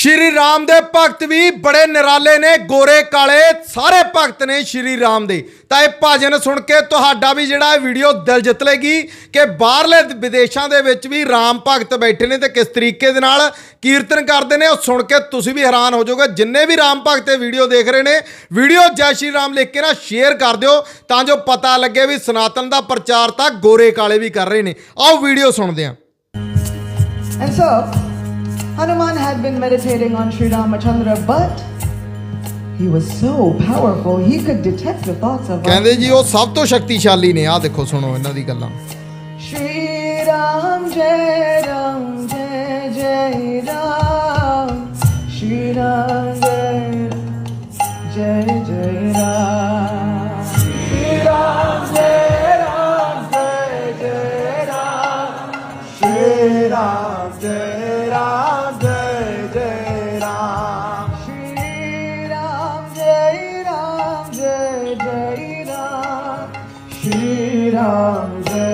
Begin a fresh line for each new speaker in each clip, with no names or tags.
ਸ਼੍ਰੀ ਰਾਮ ਦੇ ਭਗਤ ਵੀ ਬੜੇ ਨਿਰਾਲੇ ਨੇ ਗੋਰੇ ਕਾਲੇ ਸਾਰੇ ਭਗਤ ਨੇ ਸ਼੍ਰੀ ਰਾਮ ਦੇ। ਤਾਂ ਇਹ ਭਜਨ ਸੁਣ ਕੇ ਤੁਹਾਡਾ ਵੀ ਜਿਹੜਾ ਇਹ ਵੀਡੀਓ ਦਿਲ ਜਿੱਤ ਲੇਗੀ ਕਿ ਬਾਹਰਲੇ ਵਿਦੇਸ਼ਾਂ ਦੇ ਵਿੱਚ ਵੀ ਰਾਮ ਭਗਤ ਬੈਠੇ ਨੇ ਤੇ ਕਿਸ ਤਰੀਕੇ ਦੇ ਨਾਲ ਕੀਰਤਨ ਕਰਦੇ ਨੇ ਉਹ ਸੁਣ ਕੇ ਤੁਸੀਂ ਵੀ ਹੈਰਾਨ ਹੋ ਜਾਓਗੇ। ਜਿੰਨੇ ਵੀ ਰਾਮ ਭਗਤ ਇਹ ਵੀਡੀਓ ਦੇਖ ਰਹੇ ਨੇ ਵੀਡੀਓ ਜੈ ਸ਼੍ਰੀ ਰਾਮ ਲਿਖ ਕੇ ਨਾ ਸ਼ੇਅਰ ਕਰ ਦਿਓ ਤਾਂ ਜੋ ਪਤਾ ਲੱਗੇ ਵੀ ਸਨਾਤਨ ਦਾ ਪ੍ਰਚਾਰ ਤਾਂ ਗੋਰੇ ਕਾਲੇ ਵੀ ਕਰ ਰਹੇ ਨੇ। ਆਓ ਵੀਡੀਓ ਸੁਣਦੇ ਹਾਂ।
And so, Hanuman had been meditating on Sri Ramachandra, but he was so powerful, he could detect the thoughts of
ਕਹਿੰਦੇ ਜੀ ਉਹ ਸਭ ਤੋਂ ਸ਼ਕਤੀਸ਼ਾਲੀ ਨੇ ਆਹ ਦੇਖੋ ਸੁਣੋ ਇਹਨਾਂ ਦੀ ਗੱਲਾਂ
Shri Ram Jai Ram Jai Jai Ram Shri Ram Jai Jai Jai Ram Shri Ram Jai Ram Jai Jai Ram Shri Ram Yalnız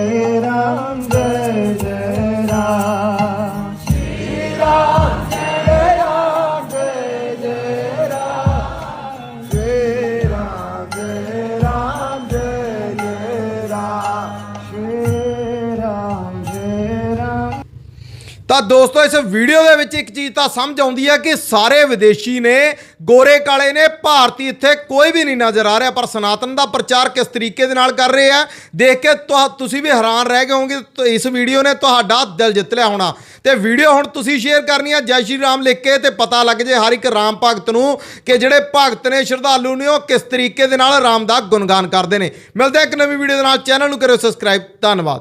ਤਾਂ ਦੋਸਤੋ, ਇਸ ਵੀਡੀਓ ਦੇ ਵਿੱਚ ਇੱਕ ਚੀਜ਼ ਤਾਂ ਸਮਝ ਆਉਂਦੀ ਹੈ ਕਿ ਸਾਰੇ ਵਿਦੇਸ਼ੀ ਨੇ, ਗੋਰੇ ਕਾਲੇ ਨੇ, ਭਾਰਤੀ ਇੱਥੇ ਕੋਈ ਵੀ ਨਹੀਂ ਨਜ਼ਰ ਆ ਰਿਹਾ, ਪਰ ਸਨਾਤਨ ਦਾ ਪ੍ਰਚਾਰ ਕਿਸ ਤਰੀਕੇ ਦੇ ਨਾਲ ਕਰ ਰਹੇ ਆ, ਦੇਖ ਕੇ ਤੁਹਾ- ਤੁਸੀਂ ਵੀ ਹੈਰਾਨ ਰਹਿ ਗਏ ਹੋਵੋਗੇ ਇਸ ਵੀਡੀਓ ਨੇ ਤੁਹਾਡਾ ਦਿਲ ਜਿੱਤ ਲਿਆ ਹੋਣਾ। ਤੇ ਵੀਡੀਓ ਹੁਣ ਤੁਸੀਂ ਸ਼ੇਅਰ ਕਰਨੀ ਹੈ ਜੈ ਸ਼੍ਰੀ ਰਾਮ ਲਿਖ ਕੇ, ਤੇ ਪਤਾ ਲੱਗ ਜੇ ਹਰ ਇੱਕ ਰਾਮ ਭਗਤ ਨੂੰ ਕਿ ਜਿਹੜੇ ਭਗਤ ਨੇ, ਸ਼ਰਧਾਲੂ ਨੇ, ਉਹ ਕਿਸ ਤਰੀਕੇ ਦੇ ਨਾਲ ਰਾਮ ਦਾ ਗੁਣਗਾਨ ਕਰਦੇ ਨੇ। ਮਿਲਦੇ ਇੱਕ ਨਵੀਂ ਵੀਡੀਓ ਦੇ ਨਾਲ, ਚੈਨਲ ਨੂੰ ਕਰਿਓ ਸਬਸਕ੍ਰਾਈਬ, ਧੰਨਵਾਦ।